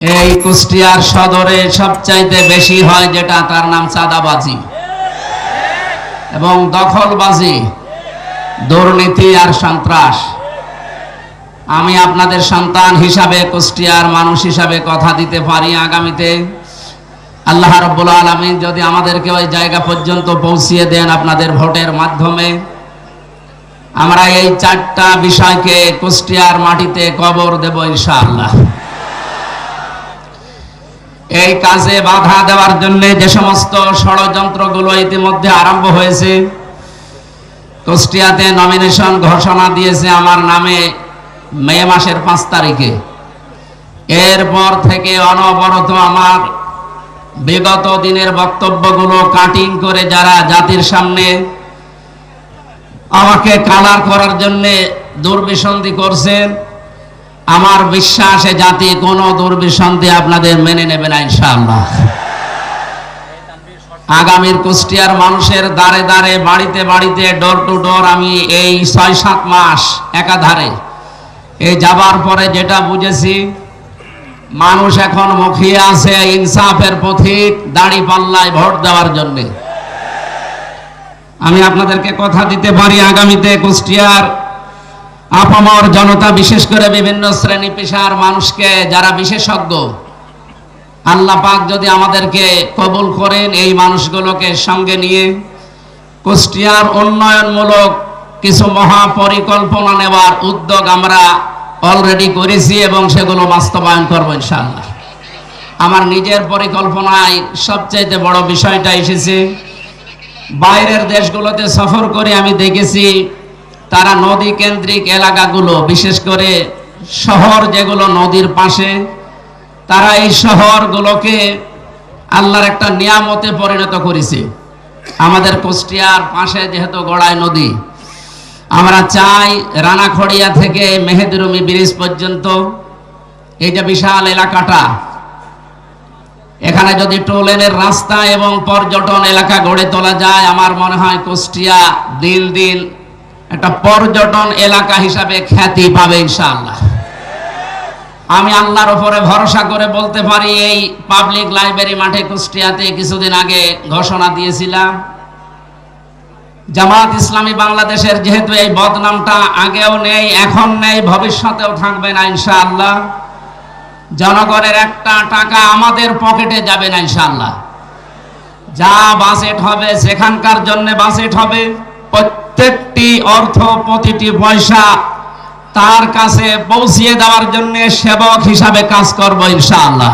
এই কুষ্টিয়ার সদরে সবচাইতে বেশি হয় যেটা, তার নাম চাঁদাবাজি। এবং দখলবাজি, দুর্নীতি আর সন্ত্রাস। আমি আপনাদের সন্তান হিসাবে, কুষ্টিয়ার মানুষ হিসাবে কথা দিতে পারি আগামীতে। আল্লাহ রব্বুল আলমিন যদি আমাদেরকে ওই জায়গা পর্যন্ত পৌঁছিয়ে দেন আপনাদের ভোটের মাধ্যমে। আমরা এই চারটা বিষয়কে কুষ্টিয়ার মাটিতে কবর দেব ইনশাআল্লাহ। এই কাজে বাধা দেওয়ার জন্য যে সমস্ত ষড়যন্ত্রগুলো ইতিমধ্যে আরম্ভ হয়েছে, কুষ্টিয়াতে নমিনেশন ঘোষণা দিয়েছে আমার নামে মে মাসের পাঁচ তারিখে। এরপর থেকে অনবরত আমার বিগত দিনের বক্তব্যগুলো কাটিং করে যারা জাতির সামনে আমাকে কালার করার জন্য দুর্বিসন্ধি করছেন আমার বিশ্বাসে জাতি কোনো দুর্বিসন্ধি আপনাদের মেনে নেবে না, ইনশাআল্লাহ। আগামীর কুষ্টিয়ার মানুষের দাঁড়ে দাঁড়ে বাড়িতে বাড়িতে ডোর টু ডোর আমি এই ছয় সাত মাস একাধারে এই যাবার পরে যেটা বুঝেছি, মানুষ এখন মুখিয়ে আছে ইনসাফের পথিক, দাড়ি পাল্লায় ভোট দেওয়ার জন্যে। আমি আপনাদেরকে কথা দিতে পারি, আগামীতে কুষ্টিয়ার আপামর জনতা, বিশেষ করে বিভিন্ন শ্রেণি পেশার মানুষকে যারা বিশেষজ্ঞ, আল্লাহ পাক যদি আমাদেরকে কবুল করেন এই মানুষগুলোকে সঙ্গে নিয়ে কুষ্টিয়ার উন্নয়নমূলক কিছু মহাপরিকল্পনা নেওয়ার উদ্যোগ আমরা অলরেডি করেছি এবং সেগুলো বাস্তবায়ন করব ইনশাআল্লাহ। আমার নিজের পরিকল্পনায় সবচাইতে বড় বিষয়টা এসেছে, বাইরের দেশগুলোতে সফর করে আমি দেখেছি তারা নদী কেন্দ্রিক এলাকাগুলো, বিশেষ করে শহর যেগুলো নদীর পাশে, তারা এই শহরগুলোকে আল্লাহর একটা নিয়ামতে পরিণত করেছে। আমাদের কুষ্টিয়ার পাশে যেহেতু গড়াই নদী, আমরা চাই রানাখড়িয়া থেকে মেহেদুরুমি ব্রিজ পর্যন্ত, এই যে বিশাল এলাকাটা, এখানে যদি টোলেনের রাস্তা এবং পর্যটন এলাকা গড়ে তোলা যায়, আমার মনে হয় কুষ্টিয়া দিন দিন একটা পর্যটন এলাকা হিসাবে খ্যাতি পাবে ইনশাআল্লাহ। আমি আল্লাহর উপরে ভরসা করে বলতে পারি, এই পাবলিক লাইব্রেরি মাঠে কুষ্টিয়াতে কিছুদিন আগে ঘোষণা দিয়েছিলাম জামাত ইসলামী বাংলাদেশের যেহেতু এই বদনামটা আগেও নেই, এখন নেই, ভবিষ্যতেও থাকবে না ইনশাআল্লাহ। জনগণের একটা টাকা আমাদের পকেটে যাবে না ইনশাআল্লাহ। যা বাজেট হবে সেখানকার জন্য বাজেট হবে প্রত্যেকটি অর্থ প্রতিটি পয়সা তার কাছে পৌঁছিয়ে দেওয়ার জন্য সেবক হিসাবে কাজ করব ইনশাআল্লাহ।